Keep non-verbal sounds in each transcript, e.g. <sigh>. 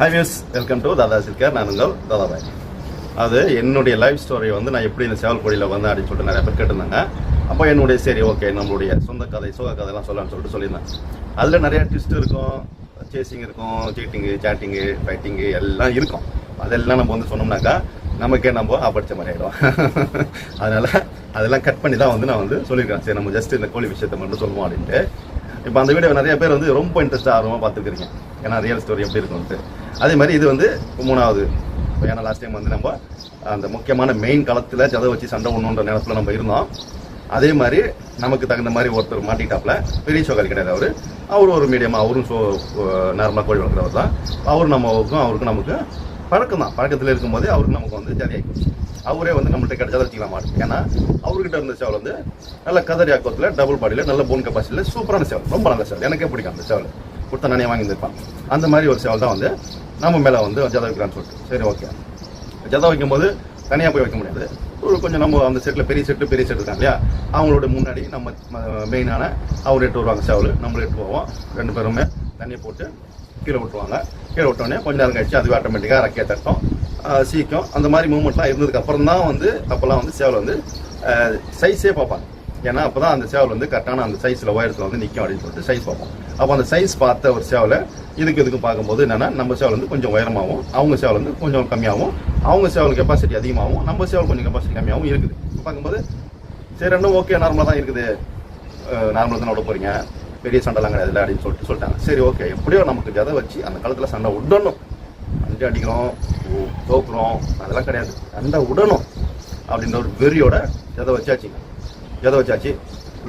Hi views welcome to Dada சில்கர் நான் உங்கள் தாதாபாய் அது என்னுடைய லைஃப் ஸ்டோரியை வந்து நான் எப்படி இந்த சேவல் கொடியில் வந்து அப்படின்னு சொல்லிட்டு நிறைய பேர் கேட்டிருந்தாங்க. அப்போ என்னுடைய சரி ஓகே நம்மளுடைய சொந்த கதை சோக கதைலாம் சொல்லலாம்னு சொல்லிட்டு சொல்லியிருந்தேன். அதில் நிறைய ட்விஸ்ட் இருக்கும். சேசிங் இருக்கும் சீட்டிங்கு சாட்டிங்கு ஃபைட்டிங்கு எல்லாம் இருக்கும். அதெல்லாம் நம்ம வந்து சொன்னோம்னாக்கா நமக்கே நம்ம ஆப்படிச்ச மாதிரி ஆகிடும் <laughs> அதனால் அதெல்லாம் கட் பண்ணி தான் வந்து நான் வந்து சொல்லியிருக்கேன். சரி நம்ம ஜஸ்ட் இந்த கோழி விஷயத்தை மட்டும் சொல்லுவோம் அப்படின்ட்டு. இப்போ அந்த வீடியோ நிறைய பேர் வந்து ரொம்ப இன்ட்ரெஸ்டாக ஆர்வமாக பார்த்துருக்கீங்க ஏன்னா ரியல் ஸ்டோரி எப்படி இருக்கும்ட்டு அதே மாதிரி இது வந்து மூணாவது. இப்போ ஏன்னா லாஸ்ட் டைம் வந்து நம்ம அந்த முக்கியமான மெயின் களத்தில் ஜதை வச்சு சண்டை ஒன்றுன்ற நேரத்தில் நம்ம இருந்தோம். அதே மாதிரி நமக்கு தகுந்த மாதிரி ஒருத்தர் மாட்டிக்கிட்டாப்ல பெரிய ஷோக்காரி கிடையாது அவர். அவர் ஒரு மீடியமாக அவரும் ஷோ நார்மலாக கோழி வளர்க்குறவர் தான். அவர் நமக்கும் அவருக்கும் நமக்கு பழக்கம் தான் பழக்கத்தில் இருக்கும்போதே அவருக்கு நமக்கு வந்து ஜாலியாகி அவரே வந்து நம்மள்ட்ட கிடைச்சதை வச்சுக்கலாம்? மாட்டோம் ஏன்னா அவர்கிட்ட இருந்த சேவல் வந்து நல்ல கதர் யாக்கத்தில் டபுள் பாடியில் நல்ல போன் கெப்பாசிட்டியில் சூப்பரான சேவல். ரொம்ப நல்ல சேவல். எனக்கே பிடிக்கும் அந்த சேவல். கொடுத்த நானே வாங்கி அந்த மாதிரி ஒரு சேவல் தான் வந்து நம்ம மேலே வந்து ஜத வைக்கலாம்னு சொல்லிட்டு. சரி ஓகே. ஜதை வைக்கும்போது தனியாக போய் வைக்க முடியாது. ஒரு கொஞ்சம் நம்ம அந்த செட்டில் பெரிய செட்டு பெரிய செட்டு இருக்காங்க இல்லையா? அவங்களோட முன்னாடி நம்ம மெயினான அவர் எட்டு வருவாங்க சேவல். நம்மளும் எட்டு போவோம் ரெண்டு பேருமே தண்ணியை போட்டு கீழே விட்டுவாங்க கீழே விட்டோடனே கொஞ்ச நேரம் கழிச்சு அதுவே ஆட்டோமேட்டிக்காக ரக்கையை தட்டும். சீக்கிரம். அந்த மாதிரி மூமெண்ட்லாம் இருந்ததுக்கு அப்புறம் தான் வந்து அப்போல்லாம் வந்து சேவல் வந்து சைஸே பார்ப்பாங்க. ஏன்னா அப்போ தான் அந்த சேவல் வந்து கரெக்டான அந்த சைஸில் உயரத்தில் வந்து நிற்கும் அப்படின்னு சொல்லிட்டு சைஸ் பார்ப்போம் அப்போ அந்த சைஸ் பார்த்த ஒரு சேவலை இதுக்கு இதுக்கு பார்க்கும்போது என்னென்னா நம்ம சேவல் வந்து கொஞ்சம் உயரமாகவும் அவங்க சேவல் வந்து கொஞ்சம் கம்மியாகவும் அவங்க சேவல் கெப்பாசிட்டி அதிகமாகவும் நம்ம சேவல் கொஞ்சம் கெப்பாசிட்டி கம்மியாகவும் இருக்குது. பார்க்கும்போது சரி ரெண்டும் ஓகே நார்மலாக தான் இருக்குது. நார்மலாக தான் விட போகிறீங்க பெரிய சண்டைலாம் கிடையாது அப்படின்னு சொல்லிட்டு சொல்லிட்டாங்க. சரி ஓகே எப்படியோ நமக்கு விதை வச்சு அந்த காலத்தில் சண்டை விடணும். அஞ்சு அடிக்கிறோம் ஓ, தோக்குறோம். அதெல்லாம் கிடையாது. சண்டை விடணும் அப்படின்ற ஒரு வெறியோட விதை வச்சாச்சுங்க விதை வச்சாச்சு.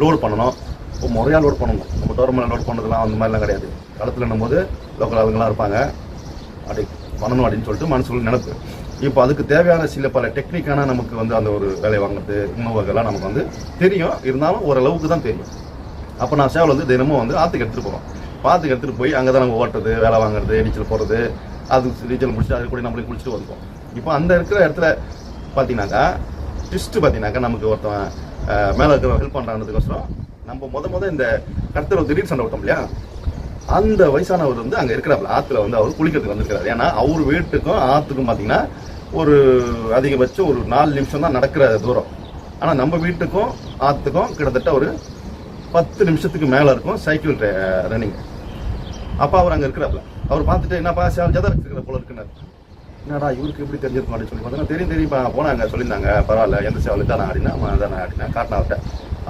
லோடு பண்ணணும். இப்போ முறையாக லோட் பண்ணணும். நம்ம டோர்மெண்ட் லோட் பண்ணதெல்லாம் அந்த மாதிரிலாம் கிடையாது. களத்தில் போது லோக்கல் ஆளுங்களாம் இருப்பாங்க. அப்படி பண்ணணும் அப்படின்னு சொல்லிட்டு மனசுக்குள்ள நினைப்பு. இப்போ அதுக்கு தேவையான சில பல டெக்னிக்கான நமக்கு வந்து அந்த ஒரு வேலை வாங்குறது உணவுகள்லாம் நமக்கு வந்து தெரியும். இருந்தாலும் ஓரளவுக்கு தான் தெரியும். அப்போ நான் சேவல் வந்து தினமும் வந்து ஆற்றுக்கு எடுத்துகிட்டு போகிறோம் ஆற்றுக்கு எடுத்துகிட்டு போய் அங்கே தான் நம்ம ஓட்டுறது வேலை வாங்குறது நீச்சல் போடுறது அது நீச்சல் முடிச்சுட்டு அது கூட நம்மளுக்கு குளிச்சுட்டு வந்தோம் இப்போ அந்த இருக்கிற இடத்துல பார்த்தீங்கன்னாக்கா ட்விஸ்ட்டு பார்த்தீங்கன்னாக்கா நமக்கு ஒருத்தன் மேலே இருக்கிற ஹெல்ப் பண்ணுறாங்கிறதுக்கோசரம் நம்ம முத முத இந்த கடத்தல் திடீர் சண்டை விட்டோம் இல்லையா? அந்த வயசானவர் வந்து அங்கே இருக்கிறாப்புல ஆற்றுல வந்து அவர் குளிக்கிறதுக்கு வந்திருக்கிறார். ஏன்னா அவர் வீட்டுக்கும் ஆற்றுக்கும் பார்த்தீங்கன்னா ஒரு அதிகபட்சம் ஒரு நாலு நிமிஷம் தான் நடக்கிற தூரம். ஆனால் நம்ம வீட்டுக்கும் ஆற்றுக்கும் கிட்டத்தட்ட ஒரு பத்து நிமிஷத்துக்கு மேலே இருக்கும் சைக்கிள் ரன்னிங் அப்போ அவர் அங்கே இருக்கிறப்பல. அவர் பார்த்துட்டு என்னப்பா சேவல் ஜதா இருக்கிற போல இருக்குன்னாரு. என்னடா இவருக்கு எப்படி தெரிஞ்சிருக்கும்? அப்படின்னு சொல்லி பார்த்தா தெரியும் தெரியும்ப்பா போனாங்க சொல்லியிருந்தாங்க. பரவாயில்ல எந்த சேவல் தானே ஆடினா அவன் தானே ஆடினா காட்டினா அவர்கிட்ட.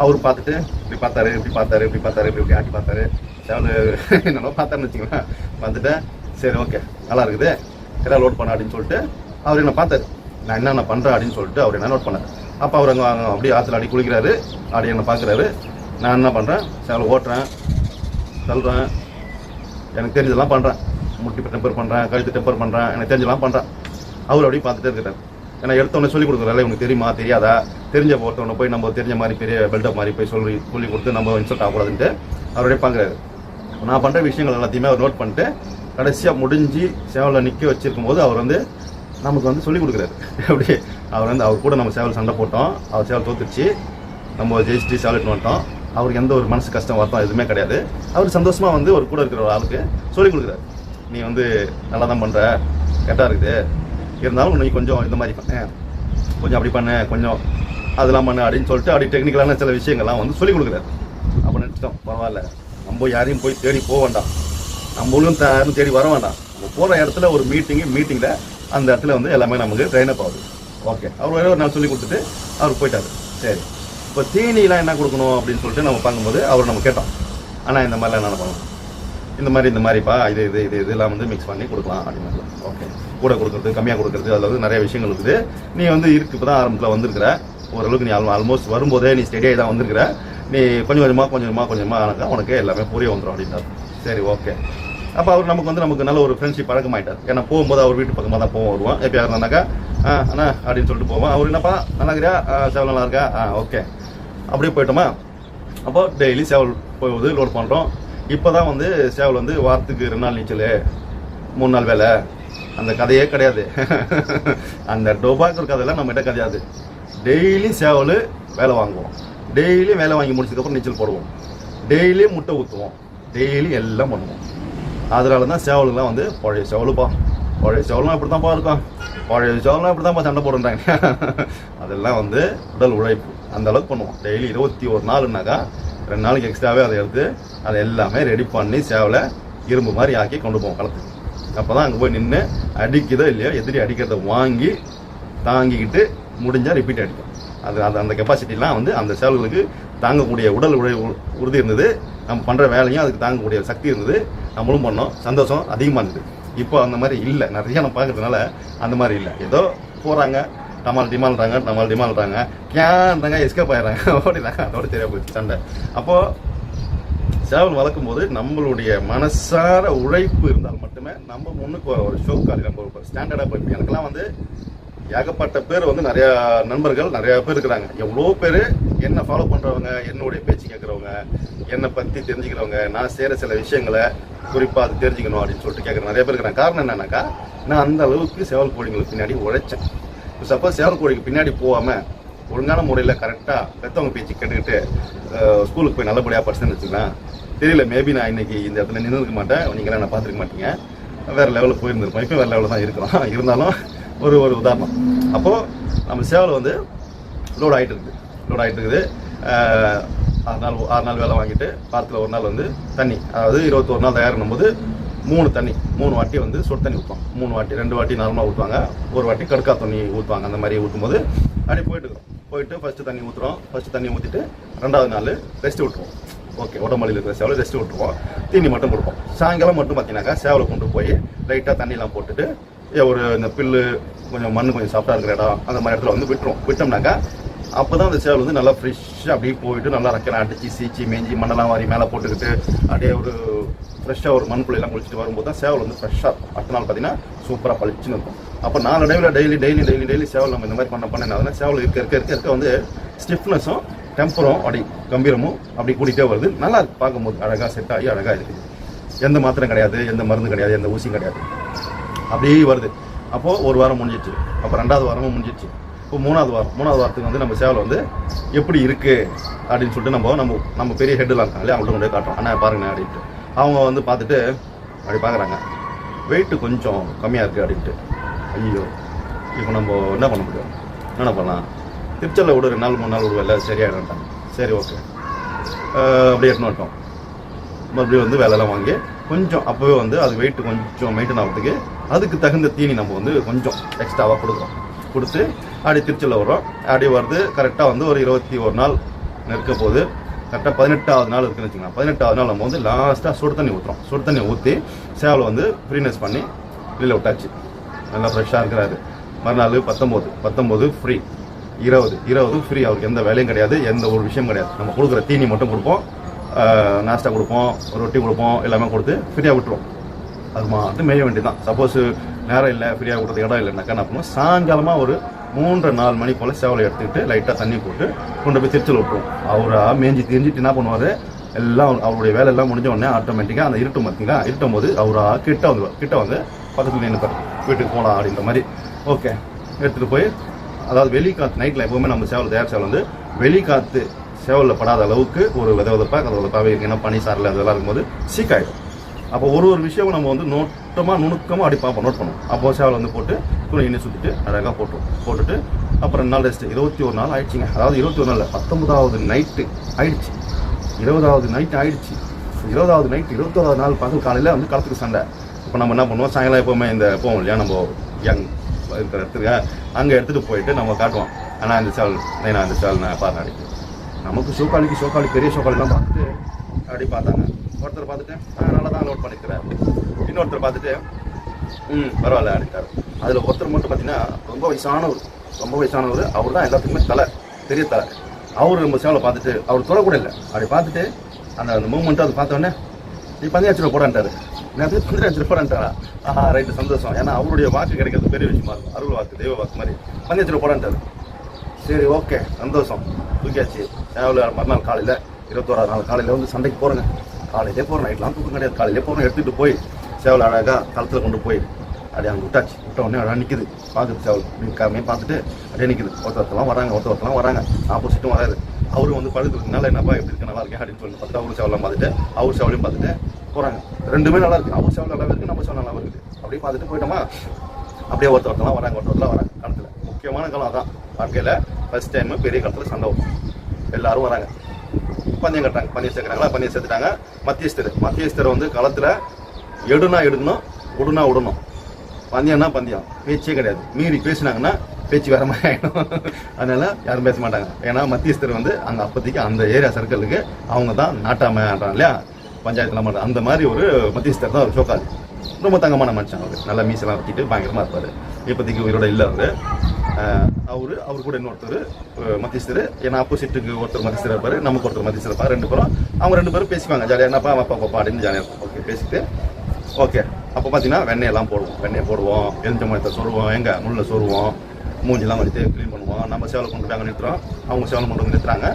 அவர் பார்த்துட்டு இப்படி பார்த்தாரு இப்படி பார்த்தாரு இப்படி பார்த்தாரு இப்படி இப்படி ஆட்டி பார்த்தாரு. சேவல் <laughs> என்னென்ன பார்த்தாருன்னு வச்சுக்கோங்களேன். பார்த்துட்டு சரி ஓகே நல்லா இருக்குது. எல்லாம் லோட் பண்ண அப்படின்னு சொல்லிட்டு அவர் என்ன பார்த்தாரு. நான் என்னென்ன பண்ணுறேன் அப்படின்னு சொல்லிட்டு அவர் என்ன நோட் பண்ணார். அப்போ அவர் அங்கே அப்படியே ஆற்றுல அடி குளிக்கிறாரு. அப்படி என்ன பார்க்குறாரு. நான் என்ன பண்ணுறேன் சேவல் ஓட்டுறேன் சொல்கிறேன் எனக்கு தெரிஞ்சதெல்லாம் பண்ணுறேன் முட்டி டெம்பர் பண்ணுறேன் கழுத்து டெம்பர் பண்ணுறேன் எனக்கு தெரிஞ்சதெல்லாம் பண்ணுறேன் அவர் அப்படியே பார்த்துட்டே இருக்கிறார் ஏன்னா எடுத்தவொடனே சொல்லி கொடுக்குறதில்ல உனக்கு தெரியுமா தெரியாதா? தெரிஞ்ச ஒருத்தவனை போய் நம்ம தெரிஞ்ச மாதிரி பெரிய பில்டப் மாதிரி போய் சொல்லி சொல்லி கொடுத்து நம்ம இன்சல்ட் ஆகக்கூடாதுன்ட்டு அவருடைய பார்க்குறாரு. நான் பண்ணுற விஷயங்கள் எல்லாத்தையுமே அவர் நோட் பண்ணிட்டு கடைசியாக முடிஞ்சு சேவலை நிற்க வச்சிருக்கும் போது அவர் வந்து நமக்கு வந்து சொல்லிக் கொடுக்குறாரு. அப்படி அவர் வந்து அவர் கூட நம்ம சேவல் சண்டை போட்டோம். அவர் சேவல் தோத்துச்சு நம்ம ஜெயிச்சுட்டு சேவலிட்டு வந்துட்டோம். அவருக்கு எந்த ஒரு மனசு கஷ்டம் வருத்தம் எதுவுமே கிடையாது. அவர் சந்தோஷமாக வந்து ஒரு கூட இருக்கிற ஒரு ஆளுக்கு சொல்லி கொடுக்குறாரு. நீ வந்து நல்லா தான் பண்ணுற கரெக்டாக இருக்குது. இருந்தாலும் நீ கொஞ்சம் இந்த மாதிரி பண்ண. கொஞ்சம் அப்படி பண்ண கொஞ்சம் அதெல்லாம் பண்ண அப்படின்னு சொல்லிட்டு அப்படி டெக்னிக்கலான சில விஷயங்கள்லாம் வந்து சொல்லி கொடுக்குறாரு. அப்போ நினச்சிட்டோம் பரவாயில்ல. நம்ம யாரையும் போய் தேடி போக வேண்டாம். நம்மளும் த- யாரும் தேடி வர வேண்டாம். நம்ம போகிற இடத்துல ஒரு மீட்டிங்கு மீட்டிங்கில் அந்த இடத்துல வந்து எல்லாமே நமக்கு ட்ரெயின் அப் ஆகுது. ஓகே அவர் ஒரே ஒரு நாள் சொல்லி கொடுத்துட்டு அவர் போயிட்டாரு. சரி. இப்போ தீனிலாம் என்ன கொடுக்கணும் அப்படின்னு சொல்லிட்டு நம்ம பார்க்கும்போது அவர் நம்ம கேட்டோம். ஆனால் இந்த மாதிரிலாம் என்ன பண்ணணும் இந்த மாதிரி இந்த மாதிரிப்பா இது இது இது இதெல்லாம் வந்து மிக்ஸ் பண்ணி கொடுக்கலாம் அப்படின்னு ஓகே கூட கொடுக்குறது கம்மியாக கொடுக்குறது அதில் வந்து நிறைய விஷயங்கள் இருக்குது. நீ வந்து இருக்கு இப்போ தான் ஆரம்பத்தில் வந்திருக்கிற. ஓரளவுக்கு நீ ஆல்மோஸ்ட் வரும்போதே நீ ஸ்டெடியாக தான் வந்திருக்கிற. நீ கொஞ்சம் கொஞ்சமாக கொஞ்சம் கொஞ்சமாக கொஞ்சமாக ஆனக்கா உனக்கு எல்லாமே புரிய வந்துடும் அப்படின்றார் சரி ஓகே அப்போ அவர் நமக்கு வந்து நமக்கு நல்ல ஒரு ஃப்ரெண்ட்ஷிப் பழக்கமாயிட்டார். ஏன்னா போகும்போது அவர் வீட்டு பக்கமாக தான் போவோம் வருவோம். எப்போ இருந்தாக்கா அண்ணா அப்படின்னு சொல்லிட்டு போவோம். அவர் என்னப்பா நல்லா இருக்கிறியா சேவல் நல்லா இருக்கா? ஆ ஓகே. அப்படியே போயிட்டோமா. அப்போ டெய்லி சேவல் போகுது லோட் பண்ணுறோம் இப்போ தான் வந்து சேவல் வந்து வாரத்துக்கு ரெண்டு நாள் நீச்சல் மூணு நாள் வேலை. அந்த கதையே கிடையாது. <laughs> அந்த டோபாக்கர் கதையெல்லாம் நம்மகிட்ட கிடையாது. டெய்லி சேவல் வேலை வாங்குவோம். டெய்லி வேலை வாங்கி முடிச்சதுக்கப்புறம் நீச்சல் போடுவோம். டெய்லியும் முட்டை ஊற்றுவோம் டெய்லி எல்லாம் பண்ணுவோம். அதனால தான் சேவலுங்களாம் வந்து பழைய சேவலுப்பா. பழைய சேவலாம் இப்படி தான்ப்பா இருக்கும். பழைய சேவலாம் இப்படி தான்ப்பா சண்டை போடுறாங்க <laughs> அதெல்லாம் வந்து உடல் உழைப்பு. அந்த அளவுக்கு பண்ணுவோம். டெய்லி இருபத்தி ஒரு நாள்னாக்கா ரெண்டு நாளைக்கு எக்ஸ்ட்ராவே அதை எடுத்து அதை எல்லாமே ரெடி பண்ணி சேவலை இரும்பு மாதிரி ஆக்கி கொண்டு போவோம் களத்துக்கு. அப்போ தான் அங்கே போய் நின்று அடிக்குதோ இல்லையோ எதிரி அடிக்கிறத வாங்கி தாங்கிக்கிட்டு முடிஞ்சால் ரிப்பீட் அடிக்கும். அது அந்த அந்த கெப்பாசிட்டிலாம் வந்து அந்த சேவல்களுக்கு தாங்கக்கூடிய உடல் உடை உறுதி இருந்தது. நம்ம பண்ணுற வேலையும் அதுக்கு தாங்கக்கூடிய சக்தி இருந்தது. நம்மளும் பண்ணோம். சந்தோஷம் அதிகமாக இருந்தது. இப்போ அந்த மாதிரி இல்லை. நிறைய நம்ம பார்க்கறதுனால அந்த மாதிரி இல்லை. ஏதோ போகிறாங்க டமால் டிமால்றாங்க டமால் டிமால்றாங்க கேன்றாங்க எஸ்கேப் ஆயிடுறாங்க. <laughs> ஓடிடுறாங்க. அதோட தெரியா போயிடுச்சு சண்டை. அப்போது சேவல் வளர்க்கும் போது நம்மளுடைய மனசார உழைப்பு இருந்தால் மட்டுமே நம்ம முன்னுக்கு ஒரு- ஷோக்காக ஷோ நம்ம ஒரு ஸ்டாண்டர்டாக போயிருப்போம் எனக்கெல்லாம் வந்து ஏகப்பட்ட பேர் வந்து நிறைய நண்பர்கள் நிறைய பேர் இருக்கிறாங்க. எவ்வளோ பேர் என்னை ஃபாலோ பண்ணுறவங்க என்னுடைய பேச்சு கேட்குறவங்க என்னை பற்றி தெரிஞ்சுக்கிறவங்க நான் செய்கிற சில விஷயங்களை குறிப்பாக அது தெரிஞ்சுக்கணும் அப்படின்னு சொல்லிட்டு கேட்குற நிறைய பேர் இருக்கிறாங்க. காரணம் என்னன்னாக்கா நான் அந்த அளவுக்கு சேவல் கோழிங்களுக்கு பின்னாடி உழைச்சேன். சப்போஸ் சேவல் கோழிக்கு பின்னாடி போகாமல் ஒழுங்கான முறையில் கரெக்டாக பெற்றவங்க பேச்சு கேட்டுக்கிட்டு ஸ்கூலுக்கு போய் நல்லபடியாக படிச்சுன்னு வச்சுக்கலாம் தெரியல மேபி நான் இன்னைக்கு இந்த இடத்துல நின்று இருக்க மாட்டேன் நீங்களாம் நான் பார்த்துருக்க மாட்டீங்க. வேறு லெவலில் போயிருந்திருப்போம். இப்போ வேறு லெவலில் தான் இருக்கிறோம். <laughs> இருந்தாலும் ஒரு ஒரு உதாரணம். அப்போது நம்ம சேவல் வந்து லோட் ஆகிட்டு இருக்குது லோட் ஆகிட்டு இருக்குது ஆறு நாள் ஆறு நாள் வேலை வாங்கிட்டு வாரத்தில் ஒரு நாள் வந்து தண்ணி அதாவது இருபத்தொரு நாள் தயாரிக்கும் போது மூணு தண்ணி மூணு வாட்டி வந்து சுடு தண்ணி ஊற்றுவோம் மூணு வாட்டி ரெண்டு வாட்டி நார்மலாக ஊற்றுவாங்க ஒரு வாட்டி கடுக்கா தண்ணி ஊற்றுவாங்க அந்த மாதிரி ஊற்றும்போது அப்படி போயிட்டு இருக்கோம். போயிட்டு ஃபஸ்ட்டு தண்ணி ஊற்றுறோம் ஃபஸ்ட்டு தண்ணி ஊற்றிட்டு ரெண்டாவது நாள் ரெஸ்ட் விட்டுருவோம். ஓகே உடம்புலியில் இருக்கிற சேவலை ரெஸ்ட் விட்டுருவோம். தீனி மட்டும் கொடுப்போம். சாயங்காலம் மட்டும் பார்த்தீங்கன்னாக்கா சேவலை கொண்டு போய் லைட்டாக தண்ணியெலாம் போட்டுட்டு ஒரு இந்த பில்லு கொஞ்சம் மண் கொஞ்சம் சாஃப்டாக இருக்கிற இடம் அந்த மாதிரி இடத்துல வந்து விட்டுரும். விட்டோம்னாக்கா அப்போ தான் அந்த சேவல் வந்து நல்லா ஃப்ரெஷ்ஷாக அப்படியே போயிட்டு நல்லா ரக்கனை அடிச்சு சீச்சி மேஞ்சி மண்ணெல்லாம் வாரி மேலே போட்டுக்கிட்டு அப்படியே ஒரு ஃப்ரெஷ்ஷாக ஒரு மண்புள்ளையெல்லாம் குளிச்சுட்டு வரும்போது தான் சேவல் வந்து ஃப்ரெஷ்ஷாக இருக்கும். அடுத்த நாள் பார்த்தீங்கன்னா சூப்பராக பளிச்சுன்னு இருக்கும். அப்போ நாலு டைமில் டெய்லி டெய்லி டெய்லி டெய்லி சேவல் நம்ம இந்த மாதிரி பண்ண பண்ண என்ன சேவல் இருக்க இருக்க இருக்க இருக்க வந்து ஸ்டிஃப்னஸும் டெம்பரும் அப்படி கம்பீரமும் அப்படி கூட்டிகிட்டே வருது. நல்லா பார்க்கும்போது அழகாக செட் ஆகி அழகாக இருக்குது. எந்த மாத்திரம் கிடையாது எந்த மருந்து கிடையாது எந்த ஊசியும் கிடையாது. அப்படியே வருது. அப்போது ஒரு வாரம் முடிஞ்சிச்சு. அப்போ ரெண்டாவது வாரமும் முடிஞ்சிச்சு. இப்போ மூணாவது வாரம் மூணாவது வாரத்துக்கு வந்து நம்ம சேவல் வந்து எப்படி இருக்குது அப்படின்னு சொல்லிட்டு நம்ம நம்ம நம்ம பெரிய ஹெட்லாம் இருக்காங்களே அவங்கள்ட்ட கொண்டு போய் காட்டுறோம். அண்ணா பாருங்கண்ணே அப்படின்ட்டு. அவங்க வந்து பார்த்துட்டு அப்படி பார்க்குறாங்க. வெயிட்டு கொஞ்சம் கம்மியாக இருக்குது அப்படின்ட்டு. ஐயோ இப்போ நம்ம என்ன பண்ண முடியும்? என்ன பண்ணலாம்? திருச்சலில் விட ரெண்டு நாள் மூணு நாள் விடுவேன் இல்லை சரியாயிட்டாங்க சரி ஓகே. அப்படியே எடுத்துன்னு வந்துட்டோம். மறுபடியும் வந்து வேலைலாம் வாங்கி கொஞ்சம் அப்போவே வந்து அது வெயிட் கொஞ்சம் மெயின்டைன் ஆகிறதுக்கு அதுக்கு தகுந்த தீனி நம்ம வந்து கொஞ்சம் எக்ஸ்ட்ராவாக கொடுக்குறோம். கொடுத்து அப்படியே திருச்சியில் வரோம் அப்படியே வருது கரெக்டாக வந்து ஒரு இருபத்தி ஒரு நாள் நிற்க போது கரெக்டாக பதினெட்டாவது நாள் இருக்குன்னு வச்சுக்கலாம் பதினெட்டாவது நாள் நம்ம வந்து லாஸ்ட்டாக சுடு தண்ணி ஊற்றுறோம் சுடு தண்ணி ஊற்றி சேவலை வந்து ஃப்ரீனஸ் பண்ணி வெளியில் விட்டாச்சு. நல்லா ஃப்ரெஷ்ஷாக இருக்கிறாரு மறுநாள் பத்தொம்போது. பத்தொம்போது ஃப்ரீ இருபது. இருபது ஃப்ரீ அவருக்கு எந்த வேலையும் கிடையாது. எந்த ஒரு விஷயம் கிடையாது. நம்ம கொடுக்குற தீனி மட்டும் கொடுப்போம். ஆஹ் நாஸ்டா கொடுப்போம். ரொட்டி கொடுப்போம். எல்லாமே கொடுத்து ஃப்ரீயாக விட்டுருவோம். அது மாதிரி மேய வேண்டியதுதான். சப்போஸ் நேரம் இல்லை ஃப்ரீயாக கொடுத்த இடம் இல்லைனாக்கா என்ன பண்ணுவோம்? சாயங்காலமாக ஒரு மூன்று நாலு மணி போல் சேவலை எடுத்துக்கிட்டு லைட்டாக தண்ணி போட்டு கொண்டு போய் திருச்சல் விட்டுரும் அவராக மேஞ்சி தெரிஞ்சிட்டு என்ன பண்ணுவார்? எல்லாம் அவருடைய வேலை எல்லாம் முடிஞ்ச உடனே ஆட்டோமேட்டிக்காக அந்த இருட்டும் பார்த்தீங்களா இருட்டும் போது அவராக கிட்ட வந்துடுவார் கிட்ட வந்து பக்கத்தில் நின்று வீட்டுக்கு போகலாம் அப்படின்ற மாதிரி. ஓகே எடுத்துகிட்டு போய் அதாவது வெளிக்காற்று நைட்டில் எப்போவுமே நம்ம சேவல் தயார் சேவல் வந்து வெளிக்காற்று சேவலில் படாத அளவுக்கு ஒரு வித விதப்பாக கதை விதப்பாகவே இருக்கு. ஏன்னா பனி சாரில் அதெல்லாம் இருக்கும்போது சீக்காயிடும். அப்போ ஒரு ஒரு விஷயமும் நம்ம வந்து நோட்டமாக நுணுக்கமாக அப்படி பார்ப்போம் நோட் பண்ணுவோம். அப்போ சேவல் வந்து போட்டு துணி எண்ணெய் சுற்றிட்டு அழகாக போட்டுரும். போட்டுட்டு அப்புறம் ரெண்டு நாள் ரெஸ்ட்டு இருபத்தி ஒரு நாள் ஆயிடுச்சுங்க. அதாவது இருபத்தி ஒரு நாள் பத்தொன்பதாவது நைட்டு ஆயிடுச்சு. இருபதாவது நைட் ஆயிடுச்சு. இருபதாவது நைட் இருபத்தோராவது நாள் பகல் காலையில் வந்து களத்துக்கு சண்டை. இப்போ நம்ம என்ன பண்ணுவோம்? சாயங்காலம் எப்போவுமே இந்த போவோம் இல்லையா? நம்ம யங் இருக்கிற இடத்துக்கு. அங்கே எடுத்துகிட்டு போயிட்டு நம்ம காட்டுவோம். ஆனால் அந்த சேவல் நைனா அந்த சேவல் நான் பாருங்க அடிக்கு நமக்கு சோக்காளிக்கு சோக்காளி பெரிய சோக்காளிலாம் பார்த்துட்டு அப்படி பார்த்தாங்க. ஒருத்தர் பார்த்துட்டு நல்லா தான் லோட் பண்ணிக்கிறாரு இன்னொருத்தர் பார்த்துட்டு ம் பரவாயில்ல அப்படின்ட்டார் அதில் ஒருத்தர் மட்டும் பார்த்தீங்கன்னா ரொம்ப வயசானவர். ரொம்ப வயசானவர். அவர் தான் எல்லாத்துக்குமே தலை பெரிய தலை. அவர் நம்ம சேவலை பார்த்துட்டு அவர் தொடக்கூட இல்லை. அப்படி பார்த்துட்டு அந்த அந்த மூமெண்ட்டு அதை பார்த்தோன்னே நீ பதினஞ்சு ரூபா போடான்ட்டாரு. நேரத்துக்கு பதினஞ்சு ரூபா போடான்ட்டாரா? ஆஹா ரைட்டு சந்தோஷம். ஏன்னா அவருடைய வாக்கு கிடைக்கிறது பெரிய விஷயமா இருக்கும். அருள் வாக்கு தெய்வ வாக்கு மாதிரி. பதினஞ்சு ரூபா போடான்ட்டாரு. சரி ஓகே சந்தோஷம். தூக்கியாச்சு. சேவல் மறுநாள் காலையில் இருபத்தோராது நாள் காலையில் வந்து சண்டைக்கு போகிறேங்க காலையிலே போகிறோம் நைட்லாம் தூக்கம் கிடையாது. காலையிலே போகிறோம் எடுத்துகிட்டு போய் சேவல் அழகாக களத்தில் கொண்டு போய் அப்படியே அங்கே விட்டாச்சு. விட்ட உடனே அழகாக நிற்குது பார்க்குது சேவல் நிற்காமே பார்த்துட்டு அப்படியே நிற்குது ஒருத்தர் ஒருத்தலாம் வராங்க ஒருத்தர் ஒருத்தலாம் வராங்க. ஆப்போசிட்டும் வராது அவரும் வந்து பழுது என்னப்பா எப்படி இருக்கு நல்லா இருக்கேன் அப்படின்னு சொல்லி பார்த்துட்டு அவரும் சேவலாம் பார்த்துட்டு அவர் சேவலையும் பார்த்துட்டு போகிறாங்க ரெண்டுமே நல்லா இருக்கு. அவர் சேவல் நல்லா இருக்குது நம்ம சேவல் நல்லா இருக்குது அப்படியே பார்த்துட்டு போயிட்டோமா? அப்படியே ஒருத்தர் ஒருத்தலாம் வராங்க ஒருத்தர் ஒருத்தலாம் வராங்க. களத்தில் முக்கியமான காலம் அதான். வாழ்க்கையில் ஃபர்ஸ்ட் டைம் பெரிய காலத்தில் சண்டை வரும். எல்லாரும் வராங்க. பந்தயம் கட்டுறாங்க பந்தயம் சேர்க்குறாங்களா? பந்தயம் சேர்த்துட்டாங்க. மத்தியஸ்தர் மத்தியஸ்தர் வந்து களத்தில் எடுனா எடுக்கணும் உடுனா விடணும் பந்தயம்னா பந்தயம். பேச்சே கிடையாது. மீறி பேசினாங்கன்னா பேச்சு வேற மாதிரி ஆகிடும் அதனால யாரும் பேச மாட்டாங்க. ஏன்னா மத்தியஸ்தர் வந்து அங்கே அப்போதைக்கு அந்த ஏரியா சர்க்கிளுக்கு அவங்க தான் நாட்டாமன்றாங்க இல்லையா? பஞ்சாயத்தில் மாட்டாங்க அந்த மாதிரி ஒரு மத்தியஸ்தர் தான் ஒரு சோக்காது ரொம்ப தங்கமான மனுஷன் அவர். நல்லா மீசெல்லாம் வச்சுட்டு பயங்கரமாக இருப்பார். இப்போதைக்கு உயிரோட இல்லை அவர். அவரு அவர் கூட இன்னொருத்தர் மத்தியஸ்தர் ஏன்னா ஆப்போசிட்டுக்கு ஒருத்தர் மத்தியஸ்தர் இருப்பாரு நமக்கு ஒருத்தர் மத்தியஸ்தர் இருப்பாரு ரெண்டு பேரும். அவங்க ரெண்டு பேரும் பேசிக்குவாங்க ஜாலியாக என்னப்பா அப்பா பாப்பா அப்படின்னு ஜாலியாக இருக்கும். ஓகே பேசிட்டு. ஓகே. அப்போ பார்த்தீங்கன்னா வெண்ணெயெல்லாம் போடுவோம். வெண்ணெய் போடுவோம். எலுஞ்சமயத்தை சொல்லுவோம் எங்க முள்ள சொல்லுவோம் மூஞ்சிலாம் வச்சு க்ளீன் பண்ணுவோம். நம்ம சேவலை கொண்டு போய் அங்கே நிறுத்துறோம். அவங்க சேவலை கொண்டு வந்து நிறுத்துறாங்க.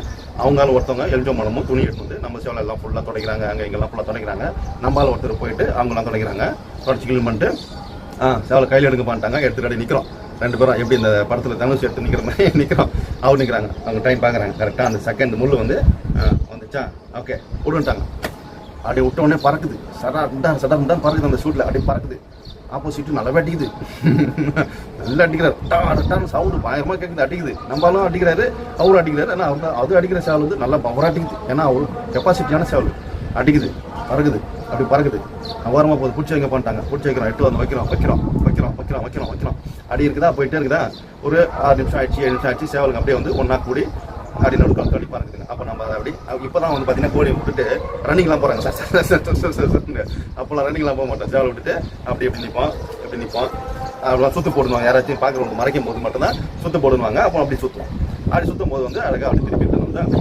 அவங்களால ஒருத்தவங்க எலுஞ்சம் மலமும் துணி எடுத்து வந்து நம்ம சேவலை எல்லாம் ஃபுல்லாக துடைக்கிறாங்க. அங்கே எங்கெல்லாம் ஃபுல்லாக துடைக்கிறாங்க. நம்மளால் ஒருத்தர் போயிட்டு அவங்களாம் துடைக்கிறாங்க. தொடச்சி க்ளீன் பண்ணிட்டு ஆ சேவலை கையில் எடுக்க மாட்டாங்க எடுத்துட்டு நிற்கிறோம் ரெண்டு பேரும் எப்படி இந்த படத்தில் தனுஷ் எடுத்து நிற்கிற மாதிரி <laughs> நிற்கிறோம் அவர் நிற்கிறாங்க அவங்க டைம் பார்க்குறாங்க. கரெக்டாக அந்த செகண்ட் முள் வந்து வந்துச்சா? ஓகே விடுன்ட்டாங்க அப்படியே விட்ட உடனே பறக்குது. சடா முட்டான் சடா முட்டான் பறக்குது அந்த ஷூட்டில் அப்படியே பறக்குது. ஆப்போசிட்டு நல்லா <laughs> அடிக்குது நல்லா அடிக்கிறார். டான் சவுண்டு பயங்கரமாக கேட்குது அடிக்குது. நம்மளும் அடிக்கிறாரு அவரும் அடிக்கிறாரு. ஆனால் அவர் அது அடிக்கிற சேவல் வந்து நல்லா பவர் அடிக்குது. ஏன்னா அவர் கெப்பாசிட்டியான சேவல். அடிக்குது. பறகுது அப்படி பறக்குது. ஓரமாக போகுது பிடிச்சி வைக்க பண்ணிட்டாங்க பிடிச்சி வைக்கிறோம். எட்டு வந்து வைக்கிறோம். வைக்கிறோம். வைக்கிறோம். வைக்கிறோம். வைக்கிறோம். வைக்கிறோம். அடி இருக்குதா? போயிட்டே இருக்குதா? ஒரு ஆறு நிமிஷம் ஆயிடுச்சு ஏழு நிமிஷம் ஆயிடுச்சு. சேவலுங்க அப்படியே வந்து ஒன்றா கூடி அடி நடுக்கால் அடி பறக்குதுங்க. அப்போ நம்ம அதை அப்படி இப்போ தான் வந்து பார்த்தீங்கன்னா கோழியை விட்டுட்டு ரன்னிங்லாம் போகிறாங்க sir sir sir sir sir sir அப்போல்லாம் ரன்னிங்லாம் போக மாட்டோம். சேவல் விட்டுட்டு அப்படி எப்படி நிற்போம் எப்படி நிற்போம் அப்படிலாம் சுத்து போடுவாங்க. யாராச்சும் பார்க்குறவங்க மறைக்கும் போது மட்டும்தான் சுத்து போடுவாங்க. அப்போ அப்படி சுற்றுவோம் அப்படி சுற்றும் போது வந்து அழகாக அப்படி திருப்பி வந்து அப்படி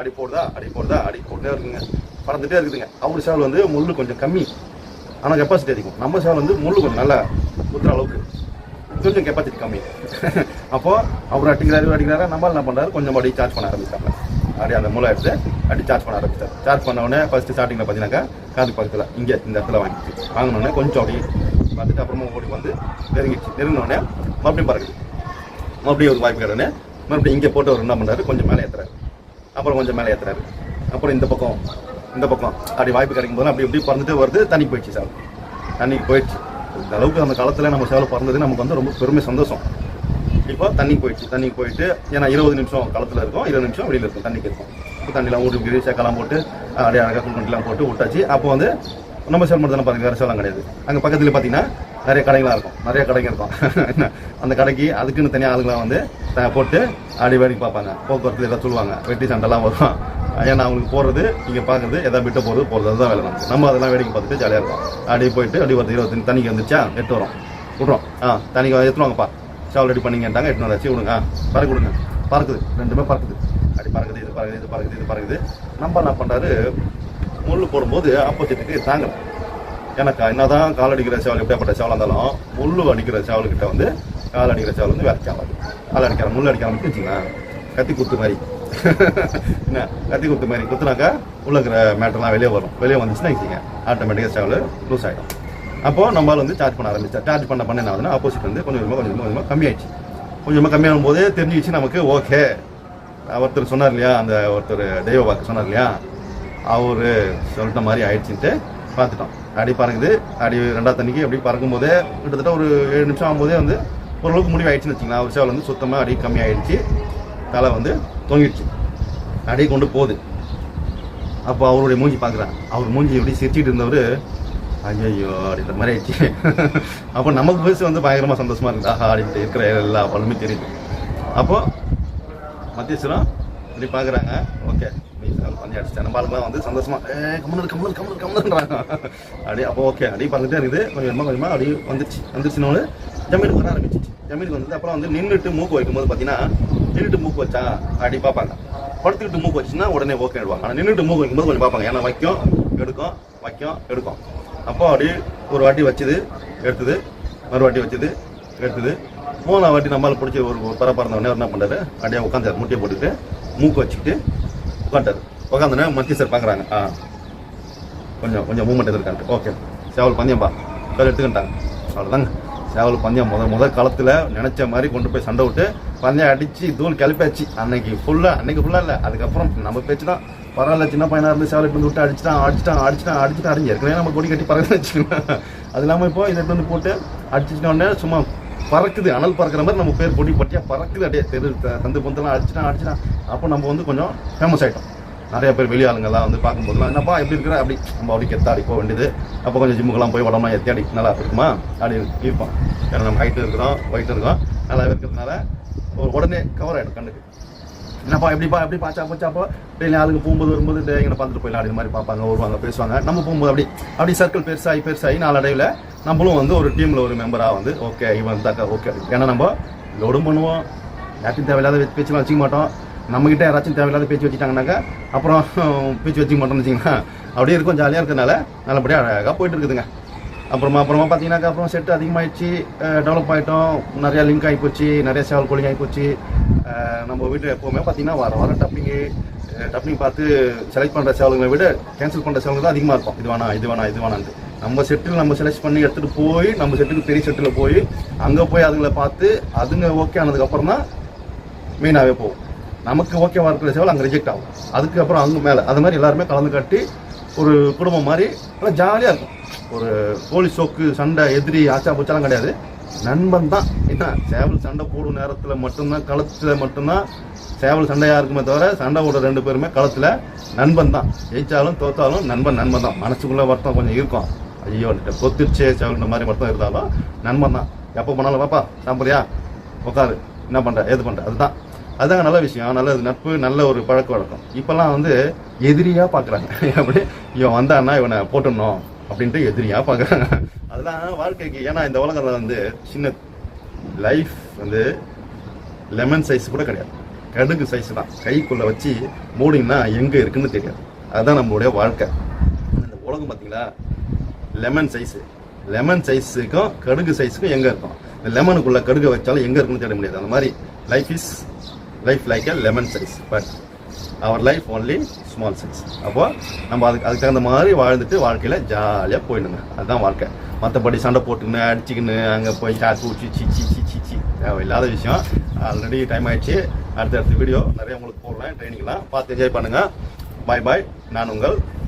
அடி போடுதா? அடி போடுதா? அடி போட்டுட்டே இருக்குங்க. பறந்துட்டே இருக்குதுங்க. அவர் சேவல் வந்து முள்ளு கொஞ்சம் கம்மி. ஆனால் கெப்பாசிட்டி அதிகம். நம்ம சேவல் வந்து முள்ளு கொஞ்சம் நல்லா குத்துற அளவுக்கு கொஞ்சம் கெப்பாசிட்டி கம்மி. <laughs> அப்போது அவர் அடிக்கிறாரு அடிக்கிறாரு நம்மளால் என்ன பண்ணுறாரு கொஞ்சம் அடி சார்ஜ் பண்ண ஆரம்பிச்சாங்க. அப்படியே அந்த மூளை எடுத்து அடி சார்ஜ் பண்ண ஆரம்பிச்சார். சார்ஜ் பண்ண உடனே ஃபர்ஸ்ட் ஸ்டார்டிங்கில் பார்த்தீங்கன்னாக்கா காது பக்கத்தில் இங்கே இந்த இடத்துல வாங்கிச்சு. வாங்கினோடனே கொஞ்சம் அப்படி பார்த்துட்டு அப்புறமா ஓடி வந்து நெருங்கிடுச்சு. நெருங்கினோடனே மறுபடியும் பறக்குது. மறுபடியும் ஒரு வாய்ப்பு கேட்டோடனே மறுபடியும் இங்கே போட்டு அவர் என்ன பண்ணுறாரு கொஞ்சம் மேலே ஏற்றுறாரு அப்புறம் கொஞ்சம் மேலே ஏற்றுறாரு அப்புறம் இந்த பக்கம் இந்த பக்கம். அப்படி வாய்ப்பு கிடைக்கும் போது அப்படி இப்படி பறந்துட்டு வருது தண்ணி போயிடுச்சு சார். தண்ணிக்கு போயிடுச்சு. இந்த அளவுக்கு அந்த காலத்தில் நம்ம சேவலை பறந்தது நமக்கு வந்து ரொம்ப பெருமை சந்தோஷம். இப்போ தண்ணி போயிடுச்சு தண்ணிக்கு போயிட்டு ஏன்னா இருபது நிமிஷம் களத்தில் இருக்கும் இருபது நிமிஷம் வெளியில் இருக்கும் தண்ணிக்கு இருக்கும். இப்போ தண்ணிலாம் ஊட்டி கிரி சேக்கெல்லாம் போட்டு அப்படியே அழகாக குண்டுலாம் போட்டு விட்டாச்சு. அப்போ வந்து நம்ம சேவல் மட்டும் தானே பாருங்க வேறு சேவலாம் கிடையாது. அங்கே பக்கத்தில் பார்த்தீங்கன்னா நிறைய கடைகளாக இருக்கும். நிறைய கடைங்க இருக்கும். <laughs> அந்த கடைக்கு அதுக்குன்னு தனியாக ஆளுங்களாம் வந்து போட்டு அடி வேடிக்கை பார்ப்பாங்க. போக்குவரத்து எதாவது சொல்லுவாங்க. வெட்டி சண்டைலாம் வரும்? ஏன்னா அவங்களுக்கு போகிறது இங்கே பார்க்குறது எதாவது விட்டு போகிறது போகிறது அதுதான் வேலை நமக்கு. நம்ம அதெல்லாம் வேடிக்கை பார்த்துட்டு ஜாலியாக இருக்கும் அப்படி போயிட்டு அப்படி ஒரு இருபத்தஞ்சு தண்ணிக்கு வந்துச்சா? எட்டு வரும். விட்றோம் ஆ தண்ணிக்கு எடுத்துருவாங்கப்பா சேவல் ரெடி பண்ணிங்கன்ட்டாங்க எட்டு வந்தாச்சு. விடுங்க ஆ பறக்க விடுங்க. பறக்குது. ரெண்டுமே பறக்குது. அப்படி பறக்குது இது பறக்குது இது பறக்குது இது பறக்குது. நம்ம என்ன பண்ணுறாரு முள் போடும்போது ஆப்போசிட்டுக்கு தாங்கலை. எனக்கு என்னதான் கால் அடிக்கிற சேவல் எப்படியாப்பட்ட சேவலாக இருந்தாலும் முள்ளு அடிக்கிற சேவல்கிட்ட வந்து கால் அடிக்கிற சேவல் வந்து வேலைக்கு ஆகாது கால் அடிக்கிற முள் அடிக்கிற மட்டும் வச்சுங்களேன் கத்தி குத்து மாதிரி. <laughs> என்ன? கத்தி குத்து மாதிரி. குத்துனாக்கா உள்ள இருக்கிற மேட்டர்லாம் வெளியே வரும். வெளியே வந்துச்சுன்னா வச்சுங்க ஆட்டோமேட்டிக்காக சேவல் லூஸ் ஆகிடும் அப்போ நம்மளால் வந்து சார்ஜ் பண்ண ஆரம்பிச்சா சார்ஜ் பண்ண பண்ண என்ன ஆகுதுன்னா ஆப்போசிட் வந்து கொஞ்சம் கொஞ்சமாக கொஞ்சம் கொஞ்சமாக கம்மியாயிடுச்சு. கொஞ்சமாக கம்மியாகும் போது தெரிஞ்சிச்சு நமக்கு ஓகே ஒருத்தர் சொன்னார் இல்லையா அந்த ஒருத்தர் தெய்வ வாக்கு சொன்னார் இல்லையா அவரு சொல்லிட்ட மாதிரி ஆயிடுச்சுன்ட்டு பார்த்துட்டோம். அடி பறக்குது. அடி ரெண்டாவது தண்ணிக்கு எப்படி பறக்கும் போதே கிட்டத்தட்ட ஒரு ஏழு நிமிஷம் ஆகும்போதே வந்து ஓரளவுக்கு முடிவு ஆயிடுச்சுன்னு வச்சுங்களேன். அவர் சேவல் வந்து சுத்தமாக அடி கம்மி தலை வந்து தொங்கிடுச்சு. அடி கொண்டு போகுது. அப்போ அவருடைய மூஞ்சி பார்க்குறான் அவர் மூஞ்சி எப்படி சிரிச்சிட்டு இருந்தவர் ஐயோ அப்படின்ற மாதிரி ஆயிடுச்சு. <laughs> அப்போ நமக்கு வயசு வந்து பயங்கரமாக சந்தோஷமாக இருக்குது ஆஹா அப்படின்ட்டு இருக்கிற எல்லா பலமே தெரியுது. அப்போது மத்தியஸ்வரம் இப்படி பார்க்குறாங்க. ஓகே. நீ பண்ணி நம்ம ஆளுங்களாம் வந்து சந்தோஷமா கம்மல் கம்மல் கம்மல் கம்மல்ன்றாங்க அப்படியே அப்போ ஓகே. அப்படியே பார்த்துட்டே இருக்குது. கொஞ்சம் கொஞ்சமாக கொஞ்சமாக அப்படியே வந்துச்சு வந்துருச்சுனோடு ஜமீனுக்கு வர ஆரம்பிச்சிச்சு. ஜமீனுக்கு வந்து அப்புறம் வந்து நின்றுட்டு மூக்கு வைக்கும்போது பார்த்தீங்கன்னா நின்றுட்டு மூக்கு வச்சா அப்படி பார்ப்பாங்க. படுத்துக்கிட்டு மூக்கு வச்சுன்னா உடனே ஓகே எடுவாங்க ஆனால் நின்றுட்டு மூக்கு வைக்கும்போது கொஞ்சம் பார்ப்பாங்க. ஏன்னா வைக்கும் எடுக்கும் வைக்கும் எடுக்கும். அப்போ அப்படியே ஒரு வாட்டி வச்சுது எடுத்தது மறுவாட்டி வாட்டி வச்சது எடுத்தது. மூணாம் வாட்டி நம்மளால் பிடிச்சி ஒரு ஒரு பரப்பறந்த உடனே என்ன பண்ணுறாரு அப்படியே உட்காந்தாரு முட்டியை போட்டுட்டு மூக்கு வச்சுக்கிட்டு உட்காந்துட்டாரு உட்காந்தோடனே மத்திய சார் பார்க்குறாங்க. ஆ. கொஞ்சம் கொஞ்சம் மூமெண்ட் இருக்கான்ட்டு ஓகே சேவல் பந்தயம்பா. சார் எடுத்துக்கிட்டாங்க. அவ்வளோதாங்க சேவல் பந்தயம் முத முத காலத்தில் நினைச்ச மாதிரி கொண்டு போய் சண்டை விட்டு பந்தயம் அடித்து தூள் கிளப்பாச்சு அன்னைக்கு ஃபுல்லாக அன்னைக்கு ஃபுல்லாக இல்லை. அதுக்கப்புறம் நம்ம பேச்சு தான். பரவாயில்ல சின்ன பையனாக இருந்து சேவல் பிந்து விட்டு அடிச்சிட்டான் அடிச்சிட்டான் அடிச்சிட்டான் அடிச்சிட்டான். அடிச்சு ஏற்கனவே நம்ம கொடி கட்டி பறக்க வச்சுக்கலாம் அது இல்லாமல் இப்போ இதை வந்து போட்டு அடிச்சிட்டோடனே சும்மா பறக்குது அனல் பறக்கிற மாதிரி நம்ம பேர் பொடி பட்டியாக பறக்குது. அப்படியே தெரு தந்து பொந்தெல்லாம் அடிச்சிட்டான் அடிச்சிட்டான். அப்போ நம்ம வந்து கொஞ்சம் ஃபேமஸ் ஆகிட்டோம் நிறைய பேர் வெளி வந்து பார்க்கும்போதுலாம் என்னப்பா எப்படி இருக்கிற? அப்படி நம்ம அப்படி கெத்தாடி போக வேண்டியது. அப்போ கொஞ்சம் ஜிம்முக்கெல்லாம் போய் உடம்புலாம் எத்தி அடி நல்லா இருக்குமா? அப்படி இருப்போம். ஏன்னா நம்ம ஹைட்டு இருக்கிறோம் ஒயிட் இருக்கோம் நல்லா இருக்கிறதுனால ஒரு உடனே கவர் ஆகிடும் கண்ணுக்கு. என்னப்பா எப்படிப்பா எப்படி பாச்சா போச்சாப்போ டெய்லி ஆளுங்க போகும்போது வரும்போது டே இங்கே பார்த்துட்டு போயிடலாம் அப்படி மாதிரி பார்ப்பாங்க வருவாங்க பேசுவாங்க. நம்ம போகும்போது அப்படி அப்படி சர்க்கிள் பெருசாகி பெருசாகி நாளடைவில் நம்மளும் வந்து ஒரு டீமில் ஒரு மெம்பராக வந்து ஓகே இவன் தாக்கா ஓகே. ஏன்னா நம்ம லோடும் பண்ணுவோம். யார்ட்டும் தேவையில்லாத பேச்சு- பேச்செல்லாம் வச்சுக்க மாட்டோம். நம்மகிட்ட யாராச்சும் தேவையில்லாத பேச்சு வச்சுட்டாங்கனாக்கா அப்புறம் பேச்சு வச்சுக்க மாட்டோம்னு வச்சிங்கன்னா அப்படியே இருக்கும் ஜாலியாக இருக்கிறதுனால நல்லபடியாக அழகாக போயிட்டு இருக்குதுங்க. அப்புறமா அப்புறமா பார்த்தீங்கன்னாக்கா அப்புறம் செட் அதிகமாகிடுச்சு டெவலப் ஆகிட்டோம் நிறையா லிங்க் ஆகிப்போச்சு நிறைய சேவல் கோழிங் ஆகிப்போச்சு நம்ம வீட்டில் எப்போவுமே பார்த்தீங்கன்னா வர வாரம் டப்பிங்கு டப்பிங் பார்த்து செலக்ட் பண்ணுற சேவலுங்களை விட கேன்சல் பண்ணுற சேவலுங்க தான் அதிகமாக இருக்கும். இது வேணாம் இது வேணாம் இது வேணான்ட்டு நம்ம செட்டில் நம்ம செலக்ட் பண்ணி எடுத்துகிட்டு போய் நம்ம செட்டுக்கு பெரிய செட்டில் போய் அங்கே போய் அதுங்களை பார்த்து அதுங்க ஓகே ஆனதுக்கப்புறம் தான் மெயினாகவே போகும். நமக்கு ஓகேவா இருக்கிற சேவல் அங்கே ரிஜெக்ட் ஆகும். அதுக்கப்புறம் அங்கே மேலே. அது மாதிரி எல்லாருமே கலந்து காட்டி ஒரு குடும்பம் மாதிரி நல்லா ஜாலியாக இருக்கும். ஒரு கோழி சோக்கு சண்டை எதிரி ஆச்சா பூச்சாலாம் கிடையாது. நண்பன் தான். என்ன சேவல் சண்டை போடும் நேரத்தில் மட்டும்தான் களத்தில் மட்டும்தான் சேவல் சண்டையாக இருக்குமே தவிர சண்டை போடுற ரெண்டு பேருமே களத்தில் நண்பன் தான். ஜெயிச்சாலும் தோத்தாலும் நண்பன் நண்பன் தான். மனசுக்குள்ளே வருத்தம் கொஞ்சம் இருக்கும். ஐயோ பொத்திருச்சே சேவல் மாதிரி மட்டும் இருந்தாலும் நண்பன் தான். எப்போ போனாலும் பாப்பா சாப்பிட்றியா? உட்காரு என்ன பண்ணுற ஏது பண்ணுற அதுதான். அதுதான் நல்ல விஷயம். நல்ல நட்பு நல்ல ஒரு பழக்க வழக்கம். இப்போல்லாம் வந்து எதிரியாக பார்க்குறாங்க <laughs> அப்படி இவன் வந்தான்னா இவனை போட்டுடணும் அப்படின்ட்டு எதிரியாக பார்க்குறாங்க அதெல்லாம் வாழ்க்கைக்கு ஏன்னா இந்த உலகத்தில் வந்து சின்ன லைஃப் வந்து லெமன் சைஸ் கூட கிடையாது. கடுகு சைஸ் தான். கைக்குள்ளே வச்சு மூடிங்கன்னா எங்கே இருக்குன்னு தெரியாது. அதுதான் நம்மளுடைய வாழ்க்கை. இந்த உலகம் பார்த்தீங்களா லெமன் சைஸு லெமன் சைஸுக்கும் கடுகு சைஸுக்கும் எங்கே இருக்கும்? இந்த லெமனுக்குள்ளே கடுகு வச்சாலும் எங்கே இருக்குன்னு தேட முடியாது. அந்த மாதிரி life is life like a lemon size but our life only small size அப்போ நம்ம அதுக்கு அதுக்கு தகுந்த மாதிரி வாழ்ந்துட்டு வாழ்க்கையில் ஜாலியாக போயிடுங்க அதுதான் வாழ்க்கை. மற்றபடி சண்டை போட்டுக்கின்னு அடிச்சுக்கின்னு அங்கே போய் சாக்கு ஊச்சி சிச்சி சிச்சி சி தேவையில்லாத விஷயம். ஆல்ரெடி டைம் ஆயிடுச்சு. அடுத்த அடுத்த வீடியோ நிறைய உங்களுக்கு போடுறேன் ட்ரைனிங்லாம் பார்த்து என்ஜாய் பண்ணுங்கள் பாய் பாய் நான் உங்கள்